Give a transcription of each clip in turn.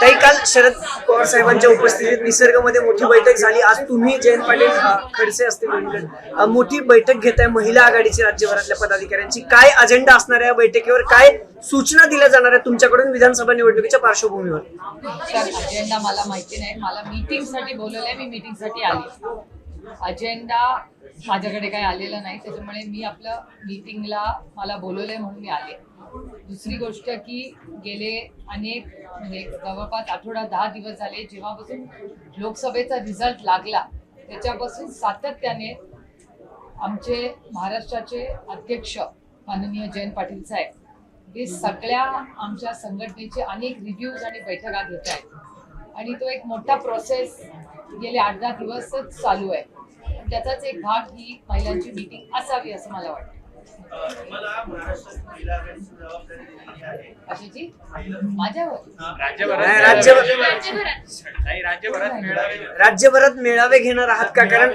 ताई काल शरद पवार साहेबांच्या उपस्थितीत निसर्गमध्ये मोठी बैठक झाली. आज तुम्ही जयंत पाटील खडसे असतील मोठी बैठक घेत आहे महिला आघाडीची राज्यभरातल्या पदाधिकाऱ्यांची. काय अजेंडा असणार आहे या बैठकीवर? काय सूचना दिल्या जाणार आहेत तुमच्याकडून विधानसभा निवडणुकीच्या पार्श्वभूमीवर? अजेंडा मला माहिती नाही. मला मीटिंगसाठी बोलवलंय. मी मीटिंगसाठी आली. अजेंडा माझ्याकडे काही आलेला नाही. त्याच्यामुळे मी आपलं मीटिंगला मला बोलवलंय म्हणून मी आले. दुसरी गोष्ट की गेले अनेक म्हणजे जवळपास आठवडा दहा दिवस झाले. जेव्हापासून लोकसभेचा रिझल्ट लागला त्याच्यापासून सातत्याने आमचे महाराष्ट्राचे अध्यक्ष माननीय जयंत पाटील साहेब हे सगळ्या आमच्या संघटनेचे अनेक रिव्ह्यूज आणि बैठका घेत आहेत. आणि तो एक मोठा प्रोसेस गेले आठ दहा दिवसच चालू आहे. त्याचाच एक भाग ही महिलांची मीटिंग असावी असं मला वाटतं. कशाची? माझ्यावर राज्यभरात मेळावे घेणार आहात का? कारण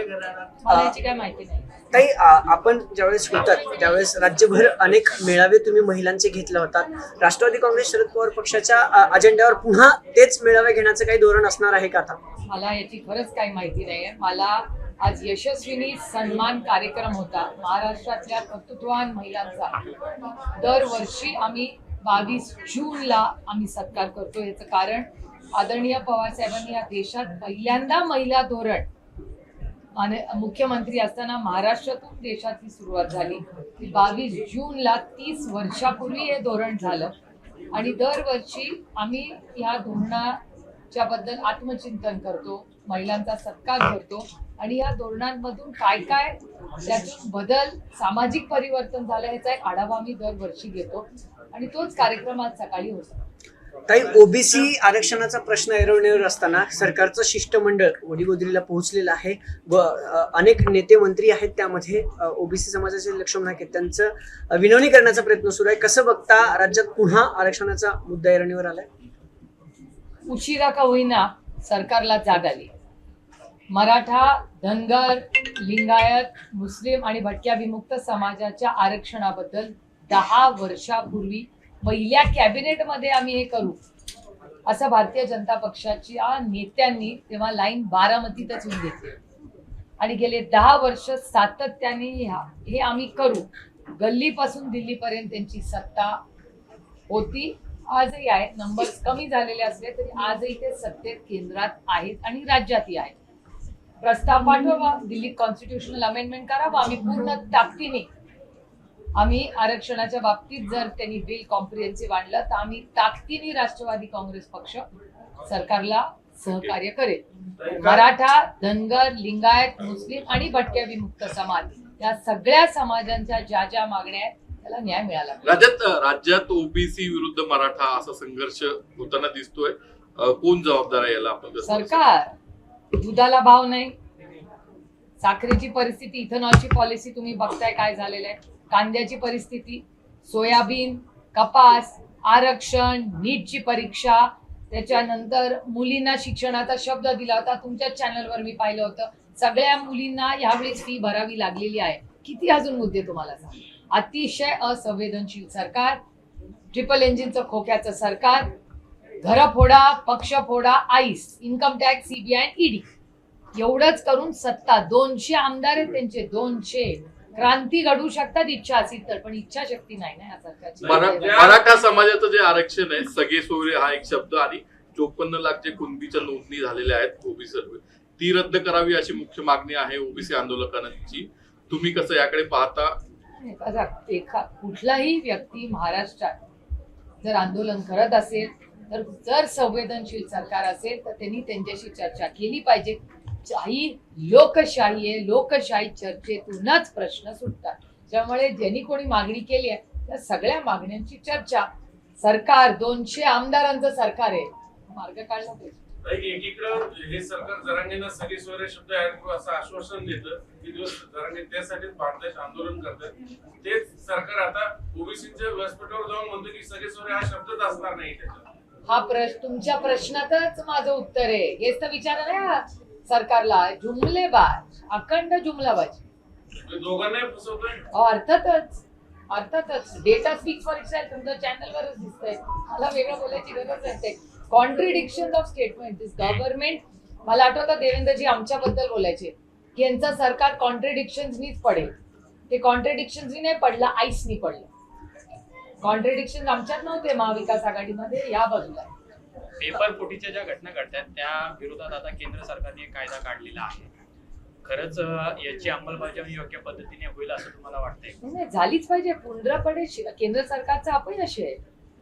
मला याची काय माहिती नाही. ताई आपण ज्यावेळेस होतात त्यावेळेस राज्यभर अनेक मेळावे तुम्ही महिलांचे घेतले होतात. राष्ट्रवादी काँग्रेस शरद पवार पक्षाच्या अजेंड्यावर पुन्हा तेच मेळावे घेण्याचं काही धोरण असणार आहे का आता? मला याची खरंच काही माहिती नाहीये. मला आज यशस्वीनी सन्मान कार्यक्रम होता महाराष्ट्रातल्या कर्तृत्ववान महिलांचा. दरवर्षी आम्ही बावीस जूनला आम्ही सत्कार करतो याचं कारण आदरणीय पवारसाहेबांनी या देशात पहिल्यांदा महिला धोरण मुख्यमंत्री असताना महाराष्ट्रातून देशाची सुरुवात झाली. बावीस जूनला तीस वर्षापूर्वी हे धोरण झालं. आणि दरवर्षी आम्ही या धोरणाच्या बद्दल आत्मचिंतन करतो महिलांचा सत्कार करतो. आणि या धोरणांमधून काय काय त्यातून बदल सामाजिक परिवर्तन झालं ह्याचा एक आढावा आम्ही दरवर्षी घेतो. आणि तोच कार्यक्रम आज सकाळी होतो. काही ओबीसी आरक्षणाचा प्रश्न ऐरवण्यावर असताना सरकारचं शिष्टमंडळ वडीगोदरीला पोहोचलेलं आहे. व अनेक नेते मंत्री आहेत त्यामध्ये ओबीसी समाजाचे लक्ष्मण आहेत. त्यांचं विनवणी करण्याचा प्रयत्न सुरू आहे. कसं बघता राज्यात पुन्हा आरक्षणाचा मुद्दा ऐरणीवर आलाय? उशिरा का होईना सरकारला जाग आली. मराठा धनगर लिंगायत मुस्लिम आणि भटक्या विमुक्त समाजाच्या आरक्षणाबद्दल दहा वर्षापूर्वी पहिल्या कॅबिनेटमध्ये आम्ही हे करू. असं भारतीय जनता पक्षाच्या नेत्यांनी तेव्हा लाईन बारामतीतच होऊन घेतली. आणि गेले दहा वर्ष सातत्याने ह्या- हे आम्ही करू. गल्लीपासून दिल्लीपर्यंत त्यांची सत्ता होती. आजही आहे. नंबर्स कमी झालेले असले तरी आजही ते सत्तेत केंद्रात आहेत आणि राज्यातही आहेत. प्रस्ताव पाठवा. दिल्लीत कॉन्स्टिट्युशनल अमेंडमेंट करावा आम्ही पूर्ण ताकदीने आम्ही आरक्षणाच्या बाबतीत जर त्यांनी बिल कॉम्प्रिहेन्सिव्ह आणलं तर आम्ही ताकदीने राष्ट्रवादी काँग्रेस पक्ष सरकारला सहकार्य करेल. मराठा धनगर लिंगायत मुस्लिम आणि भटक्या विमुक्त समाज या सगळ्या समाजांच्या ज्या ज्या मागण्या आहेत त्याला न्याय मिळाला. राज्यात राज्यात ओबीसी विरुद्ध मराठा असा संघर्ष होताना दिसतोय. कोण जबाबदार आहे याला आपण सरकार. दुधाला भाव नाही. साखरेची परिस्थिती इथेनॉलची पॉलिसी तुम्ही बघताय काय झालेलं आहे. कांद्याची परिस्थिती सोयाबीन कपास आरक्षण नीटची परीक्षा त्याच्यानंतर मुलींना शिक्षणाचा शब्द दिला होता. तुमच्याच चॅनलवर मी पाहिलं होतं. सगळ्या मुलींना यावेळेस फी भरावी लागलेली आहे. किती अजून मुद्दे तुम्हाला सांग? अतिशय असंवेदनशील सरकार ट्रिपल इंजिनचं खोक्याचं सरकार घर फोडा पक्ष फोडा आईस इन्कम टॅक्स सीबीआय ईडी एवढंच करून सत्ता. दोनशे आमदार आहेत त्यांचे दोनशे. क्रांती घडवू शकतात इच्छा असेल तर पण इच्छाशक्ती नाही ना या मरा- सरकारची मराठा समाजाचं जे आरक्षण आहे सगळे सोयरे हा एक शब्द आणि चोपन्न लाख जे कुणबीच्या नोंदणी झालेल्या आहेत ओबीसी ती रद्द करावी अशी मुख्य मागणी आहे ओबीसी आंदोलकांची. तुम्ही कसं याकडे पाहता? नाही, बघा एखा कुठलाही व्यक्ती महाराष्ट्रात जर आंदोलन करत असेल तर जर संवेदनशील सरकार असेल तर त्यांनी त्यांच्याशी चर्चा केली पाहिजे. ही लोकशाही आहे लोकशाही चर्चेतूनच प्रश्न सुटतात. त्यामुळे ज्यांनी कोणी मागणी केली आहे त्या सगळ्या मागण्यांची चर्चा. सरकार दोनशे आमदारांचं सरकार आहे. मार्ग काढला पाहिजे. एकीकडं हे सरकार जरांगेंना सगळे सोयरे शब्द ऍड करू असं आश्वासन देतं की दिवस जरांगे त्यासाठीच भारताचे आंदोलन करतात. तेच सरकार आता ओबीसीच्या व्यासपीठावर जाऊन म्हणतो की सगळे सोयरे हा शब्दच असणार नाही त्याच्यात. हा प्रश्न तुमच्या प्रश्नातच माझं उत्तर आहे. हेच तर विचारा सरकारला जुमलेबाज अखंड जुमलाबाजी. म्हणजे दोघांनाही फसवतोय? अहो, अर्थातच अर्थातच. डेटा स्पीक फॉर इटसेल्फ तुमच्या चॅनलवरच दिसतंय. मला वेगळं बोलायची गरज नसते contradiction of statement this government मला आठवतं देवेंद्रजी आमच्याबद्दल बोलायचे. की यांचं सरकार कॉन्ट्रिडिक्शन्सनीच पडेल. ते कॉन्ट्रिडिक्शन्सनी नाही पडलं आईसनी पडलं. कॉन्ट्रिडिक्शन आमच्यात नव्हते महाविकास आघाडीमध्ये या बाजूला. पेपर फुटीच्या ज्या घटना घडतात त्या विरोधात आता केंद्र सरकारने कायदा काढलेला आहे. खरंच याची अंमलबजावणी योग्य पद्धतीने होईल असं तुम्हाला वाटतंय? झालीच पाहिजे. पूर्णपणे केंद्र केंद्र सरकारचं अपयश आहे.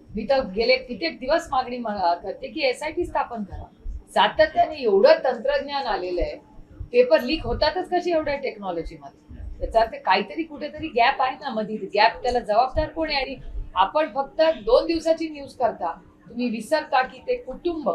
मी तर गेले कित्येक दिवस मागणी करते की एस आय टी स्थापन करा. सातत्याने एवढं तंत्रज्ञान आलेलं आहे. पेपर लीक होतातच कशी एवढ्या टेक्नॉलॉजीमध्ये? त्याचा अर्थ काहीतरी कुठेतरी गॅप आहे ना मध्ये गॅप त्याला जबाबदार कोण आहे? आणि आपण फक्त दोन दिवसाची न्यूज करता. तुम्ही विसरता की ते कुटुंब.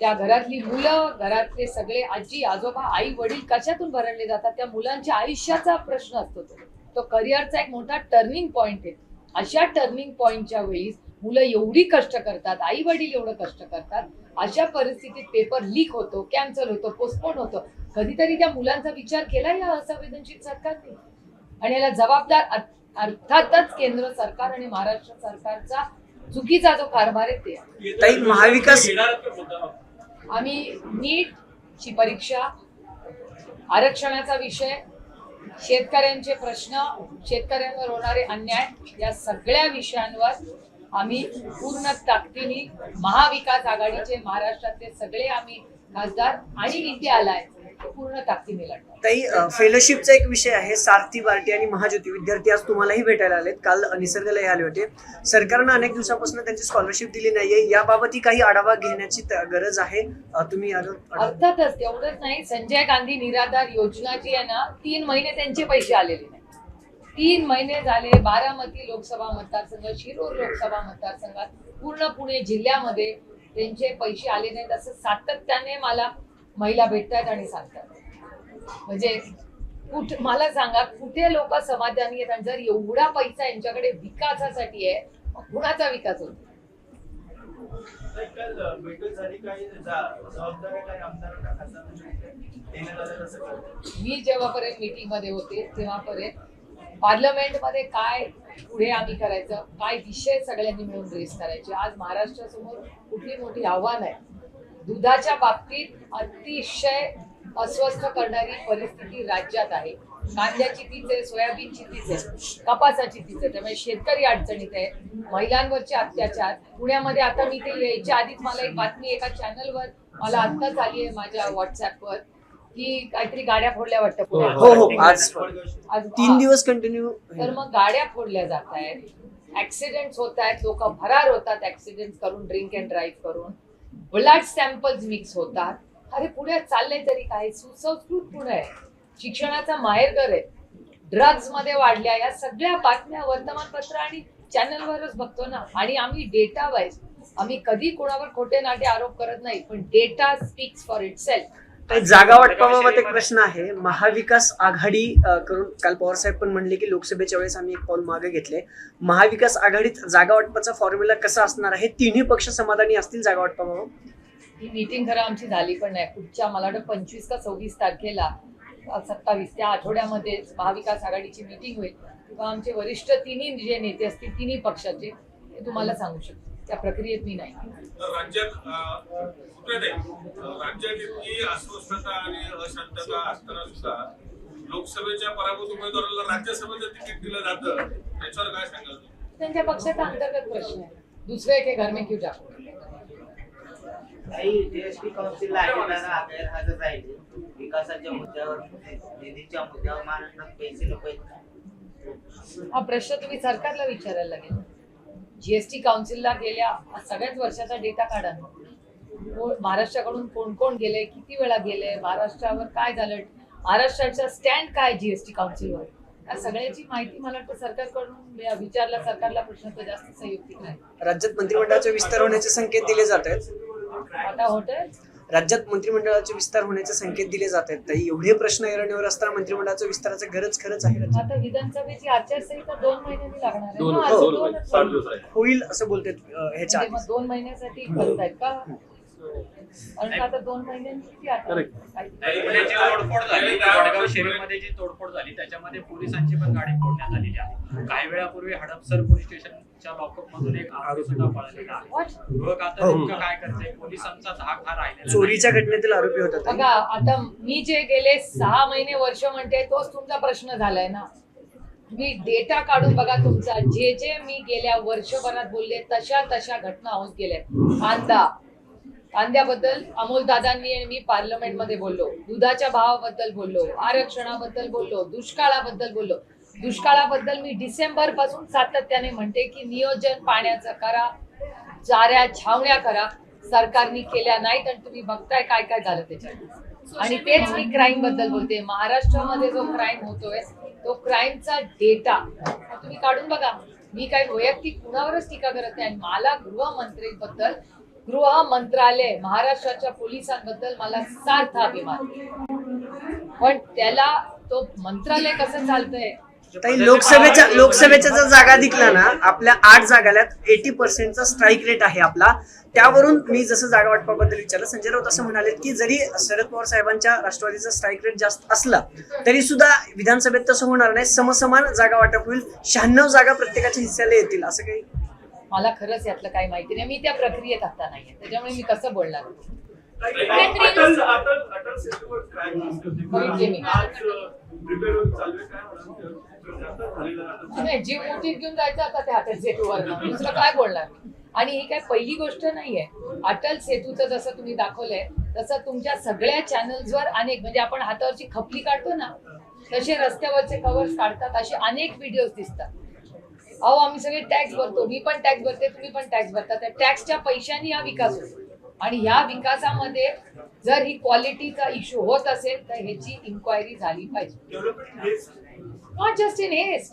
त्या घरातली मुलं घरातले सगळे आजी आजोबा आई वडील कशातून भरडले जातात? त्या मुलांच्या आयुष्याचा प्रश्न असतो तो. तो करिअरचा एक मोठा टर्निंग पॉईंट आहे. अशा टर्निंग पॉईंटच्या वेळी मुलं एवढी कष्ट करतात आई वडील एवढं कष्ट करतात अशा परिस्थितीत पेपर लीक होतो कॅन्सल होतो पोस्टपोन होतो. कधीतरी त्या मुलांचा विचार केला या असंवेदनशील सरकारने? आणि याला जबाबदार अर्थातच केंद्र सरकार आणि महाराष्ट्र सरकारचा चुकीचा जो कारभार आहे ते. ताई, महाविकास-? आम्ही नीटची परीक्षा आरक्षणाचा विषय शेतकऱ्यांचे प्रश्न शेतकऱ्यांवर होणारे अन्याय या सगळ्या विषयांवर आम्ही पूर्ण ताकदीने महाविकास आघाडीचे महाराष्ट्रातले सगळे आम्ही खासदार आणि नीती आलाय पूर्ण ताकदीने लढणार. ताई फेलोशिपचा एक विषय आहे सारथी बार्टी आणि महाज्योती. विद्यार्थी आज तुम्हालाही भेटायला आलेत. काल निसर्गाला आले होते. सरकारनं अनेक दिवसापासून त्यांची स्कॉलरशिप दिली नाहीये. याबाबतही काही आढावा घेण्याची गरज आहे. तुम्ही अर्थातच तेवढंच नाही. संजय गांधी निराधार योजना जी आहे ना तीन महिने त्यांचे पैसे आलेले नाही. तीन महिने झाले बारामती लोकसभा मतदारसंघ शिरूर लोकसभा मतदारसंघात पूर्ण पुणे जिल्ह्यामध्ये त्यांचे पैसे आले नाहीत. असं सातत्याने मला महिला भेटतायत आणि सांगतात. म्हणजे कुठ मला सांगा कुठे लोक समाधानी आहेत? आणि जर एवढा पैसा यांच्याकडे विकासासाठी आहे मग कुणाचा विकास होतो. मी जेव्हापर्यंत मीटिंगमध्ये होते तेव्हापर्यंत पार्लमेंटमध्ये काय पुढे आम्ही करायचं काय विषय सगळ्यांनी मिळून रेस करायचे. आज महाराष्ट्रासमोर कुठली मोठी आव्हान आहे? दुधाच्या बाबतीत अतिशय अस्वस्थ करणारी परिस्थिती राज्यात आहे. कांद्याची तीच आहे सोयाबीनची तीच आहे कपासाची तीच आहे. त्यामुळे शेतकरी अडचणीत आहे. महिलांवरचे अत्याचार. पुण्यामध्ये आता मी ते यायच्या आधीच मला एक बातमी एका चॅनलवर मला आत्ताच आली आहे माझ्या व्हॉट्सअपवर की काहीतरी गाड्या फोडल्या वाटतं पुण्यात. हो. हो आज आज तीन दिवस कंटिन्यू तर मग गाड्या फोडल्या जात आहेत. ऍक्सिडेंट होत आहेत. लोक फरार होतात. ऍक्सिडेंट करून ड्रिंक अँड ड्राईव्ह करून. ब्लड सॅम्पल्स मिक्स होतात. अरे पुढे चाललंय तरी काय सुसंस्कृत पुणे आहे शिक्षणाचा माहेरघर आहे. ड्रग्जमध्ये वाढल्या या सगळ्या बातम्या वर्तमानपत्र आणि चॅनलवरच बघतो ना. आणि आम्ही डेटा वाईज आम्ही कधी कोणावर खोटे नाटे आरोप करत नाही पण data speaks for itself जागा वाटपाबाबत एक प्रश्न आहे. महाविकास आघाडी करून काल पवार साहेब पण म्हणले की लोकसभेच्या वेळेस आम्ही एक पाऊल मागे घेतले. महाविकास आघाडीत जागा वाटपाचा फॉर्म्युला कसा असणार आहे? तिन्ही पक्ष समाधानी असतील जागा वाटपाबाबत? ही मीटिंग खरं आमची झाली पण नाही. पुढच्या मला वाटतं पंचवीस का सव्वीस तारखेला सत्तावीस त्या आठवड्यामध्ये महाविकास आघाडीची मीटिंग होईल. किंवा आमचे वरिष्ठ तिन्ही जे नेते असतील तिन्ही पक्षाचे ते तुम्हाला सांगू शकतो. त्या प्रक्रियेत मी नाही. राज्यात नाही. राज्यात इतकी अस्वस्थता आणि अशांतता असताना सुद्धा लोकसभेच्या पराभूत उमेदवाराला राज्यसभेचं तिकीट दिलं जातं त्याच्यावर काय सांगाल तुम्ही? त्यांच्या पक्षाचा अंतर्गत प्रश्न आहे. दुसरे के घर में क्यों जाको काही जीएसटी काउन्सिलला अजेंडा गैरहजर राहिले. विकासाच्या मुद्द्यावर निधीच्या मुद्द्यावर महाराष्ट्रात पैसे लोक हा प्रश्न तुम्ही सरकारला विचारायला लागेल. जीएसटी काउन्सिलला गेल्या सगळ्याच वर्षाचा डेटा काढा महाराष्ट्राकडून कोण कोण गेले किती वेळा गेले महाराष्ट्रावर काय झालं महाराष्ट्राचा स्टँड काय जीएसटी काउन्सिलवर या सगळ्याची माहिती मला वाटतं सरकारकडून विचारला सरकारला प्रश्न तर जास्त संयुक्तिक नाही राज्यात मंत्रिमंडळाचे विस्तार होण्याचे संकेत दिले जात आहेत. आता होतंय राज्यात मंत्रिमंडळाचे विस्तार होण्याचे संकेत दिले जात आहेत. ताई एवढे प्रश्न ऐरणीवर असताना मंत्रिमंडळाच्या विस्ताराचं गरज खरंच आहे आता विधानसभेची आचारसंहिता दोन महिन्यांनी लागणार हो. होईल असं बोलतात ह्याच्या म्हणजे दोन महिन्यासाठी करतायत का? आता आता तोडफोड झाली. वडगाव शहरामध्ये जी तोडफोड झाली त्याच्यामध्ये पोलिसांची पण गाडी फोडण्यात आलेली आहे. काही वेळापूर्वी हडपसर पोलीस स्टेशनच्या लॉकअप मधून एक आरोपी सुद्धा पळालेला आहे. What? गृह खातं नेमकं काय करते पोलिसांचा धाक हा राहिलेला. चोरीच्या घटनेतील आरोपी होता बघा आता मी जे गेले सहा महिने वर्ष म्हणते तोच तुमचा प्रश्न झालाय ना? मी डेटा काढून बघा तुमचा. जे जे मी गेल्या वर्षभरात बोलले तशा तशा घटना होत गेल्या कांदा कांद्याबद्दल अमोल दादांनी आणि मी पार्लमेंटमध्ये बोललो. दुधाच्या भावाबद्दल बोललो आरक्षणाबद्दल बोललो दुष्काळाबद्दल बोललो. दुष्काळाबद्दल मी डिसेंबरपासून सातत्याने म्हणते की नियोजन पाण्याचं करा चाऱ्या छावण्या करा सरकारने केल्या नाहीत आणि तुम्ही बघताय काय काय झालं त्याच्यात. आणि तेच मी क्राईमबद्दल बोलते. महाराष्ट्रामध्ये जो क्राईम होतोय तो क्राईमचा डेटा तुम्ही काढून बघा. मी काही वैयक्तिक कुणावरच टीका करत नाही. आणि मला गृहमंत्रीबद्दल गृह मंत्रालय महाराष्ट्राच्या पोलिसांबद्दल मला सार्थ अभिमान. पण त्याला तो मंत्रालय कसं चालतंय? लोकसभेच्या लोकसभेच्या जर जागा दिखला ना आपल्या आठ जागाला एटी पर्सेंटचा स्ट्राईक रेट आहे आपला. त्यावरून मी जसं जागा वाटपाबद्दल विचारलं संजय राऊत असं म्हणाले की जरी शरद पवार साहेबांच्या राष्ट्रवादीचा स्ट्राईक रेट जास्त असला तरी सुद्धा विधानसभेत तसं होणार नाही. समसमान जागा वाटप होईल. शहाण्णव जागा प्रत्येकाच्या हिस्स्याला येतील असं काही मला खरंच यातलं काही माहिती नाही. मी त्या प्रक्रियेत आता नाहीये. त्याच्यामुळे मी कसं बोलणार. नाही जीव मुठीत घेऊन जायचं आता त्या अटल सेतूवर दुसरं काय बोलणार? मी आणि ही काय पहिली गोष्ट नाहीये. अटल सेतूचं जसं तुम्ही दाखवलंय तसं तुमच्या सगळ्या चॅनल्सवर अनेक म्हणजे आपण हातावरची खपली काढतो ना तसे रस्त्यावरचे कव्हर्स काढतात असे अनेक व्हिडिओज दिसतात. अहो आम्ही सगळे टॅक्स भरतो मी पण टॅक्स भरते तुम्ही पण टॅक्स भरता. त्या टॅक्सच्या पैशांनी हा विकास होतो. आणि ह्या विकासामध्ये जर ही क्वालिटीचा इश्यू होत असेल तर ह्याची इन्क्वायरी झाली पाहिजे. नॉट जस्ट इन हेस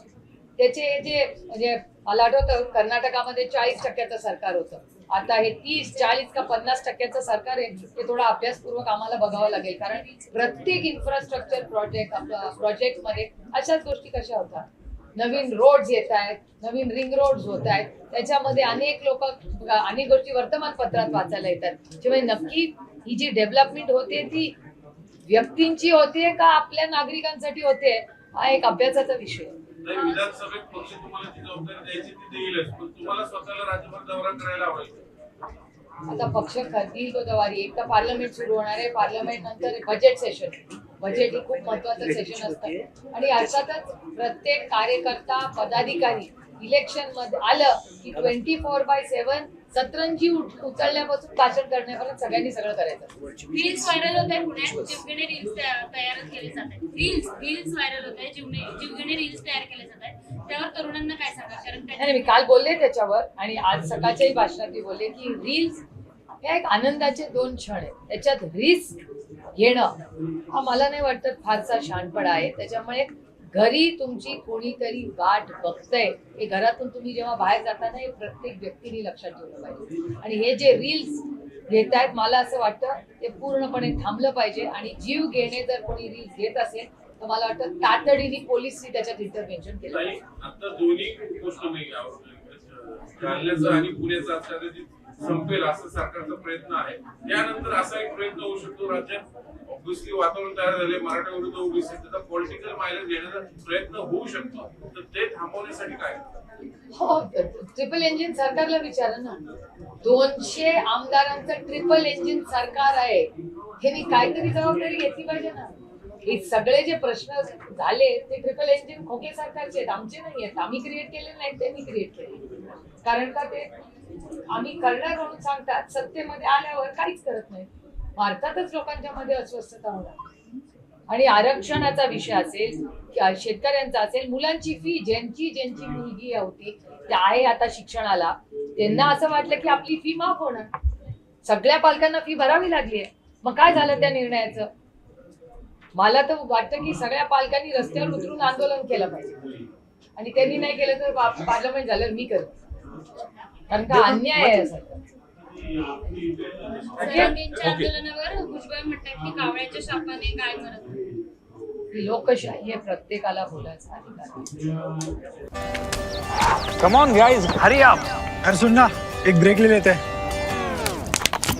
त्याचे जे म्हणजे मला आठवतं कर्नाटकामध्ये चाळीस टक्क्याचं सरकार होतं. आता हे तीस चाळीस का पन्नास टक्क्याचं सरकार आहे ते थोडं अभ्यासपूर्वक आम्हाला बघावं लागेल. कारण प्रत्येक इन्फ्रास्ट्रक्चर प्रोजेक्ट प्रोजेक्टमध्ये अशाच गोष्टी कशा होतात? नवीन रोड्स येत आहेत नवीन रिंग रोड्स होत आहेत. त्याच्यामध्ये अनेक लोक अनेक गोष्टी वर्तमानपत्रात वाचायला येतात. त्यामुळे नक्की ही जी डेव्हलपमेंट होते ती व्यक्तींची होते का आपल्या नागरिकांसाठी होते हा एक अभ्यासाचा विषय आहे. नाही, विधानसभेत पक्ष तुम्हाला ती जबाबदारी द्यायची ती देईलच पण तुम्हाला स्वतःला राज्यभर दौरा करायला आवडेल. आता पक्ष घेईल तो दवारी एक तर पार्लमेंट सुरू होणार आहे. पार्लमेंट नंतर बजेट सेशन बजेट हे खूप महत्वाचं सेशन असतं. आणि अर्थातच प्रत्येक कार्यकर्ता पदाधिकारी इलेक्शनमध्ये आलं की ट्वेंटी फोर बाय सेव्हन सतरंजी उठ- उचलण्यापासून भाषण करण्यापर्यंत सगळ्यांनी सगळं करायचं. रील्स व्हायरल होत आहे पुण्यात जीवघेणे रील्स तयार केले जात आहेत रील्स रील्स व्हायरल होत आहे जीवघेणे रील्स तयार केले जात आहेत त्यावर तरुणांना काय सांगा कारण नाही, मी काल बोलले त्याच्यावर आणि आज सकाळच्याही भाषणात मी बोलले की रील्स हे एक आनंदाचे दोन क्षण आहेत. त्याच्यात रिस्क घेणं हा मला नाही वाटत फारसा शहाणपणा आहे. त्याच्यामुळे घरी तुमची कोणीतरी वाट बघतंय. हे घरातून तुम्ही जेव्हा बाहेर जाताना हे प्रत्येक व्यक्तीने लक्षात ठेवलं पाहिजे. आणि हे जे रील्स घेत आहेत मला असं वाटतं ते पूर्णपणे थांबलं पाहिजे. आणि जीव घेणे जर कोणी रील्स घेत असेल तर मला वाटतं तातडीने पोलिसनी त्याच्यात इंटरव्हेन्शन केलं पाहिजे. संपेल असं सरकारचा प्रयत्न आहे. त्यानंतर असा एक प्रयत्न होऊ शकतो राज्यात. ऑब्व्हियसली वातावरण तयार झाले मराठा विरुद्ध ओबीसी त्याचा पॉलिटिकल मायलेज घेण्याचा प्रयत्न होऊ शकतो. तर ते थांबवण्यासाठी काय? हो ट्रिपल इंजिन सरकारला विचारा ना. दोनशे आमदारांचं ट्रिपल इंजिन सरकार आहे. हे मी काहीतरी जबाबदारी घेतली पाहिजे ना. हे सगळे जे प्रश्न झाले ते ट्रिपल एंजिन खोके सरकारचे आहेत. आमचे नाही आहेत. आम्ही क्रिएट केले नाही त्यांनी क्रिएट केले कारण का ते आम्ही करणार म्हणून सांगतात सत्तेमध्ये आल्यावर काहीच करत नाही भारतातच लोकांच्या मध्ये अस्वस्थता होणार. आणि आरक्षणाचा विषय असेल शेतकऱ्यांचा असेल मुलांची फी ज्यांची ज्यांची मुलगी होती त्या आहे आता शिक्षणाला. त्यांना असं वाटलं की आपली फी माफ होणार. सगळ्या पालकांना फी भरावी लागली आहे. मग काय झालं त्या निर्णयाचं? मला तर वाटतं की सगळ्या पालकांनी रस्त्यावर उतरून आंदोलन केलं पाहिजे आणि त्यांनी नाही केलं तर पार्लमेंट झाल्यावर मी करेन कारण का अन्याय आहे सरकारचा. जरांगेंच्या आंदोलनावर भुजबळ म्हणतात की कावळ्याच्या शापाने गाय मरत नाही. ही लोकशाही आहे प्रत्येकाला बोलायचा अधिकार. कम ऑन गाइस हरी आप अरे सुन ना एक ब्रेक ले लेते हैं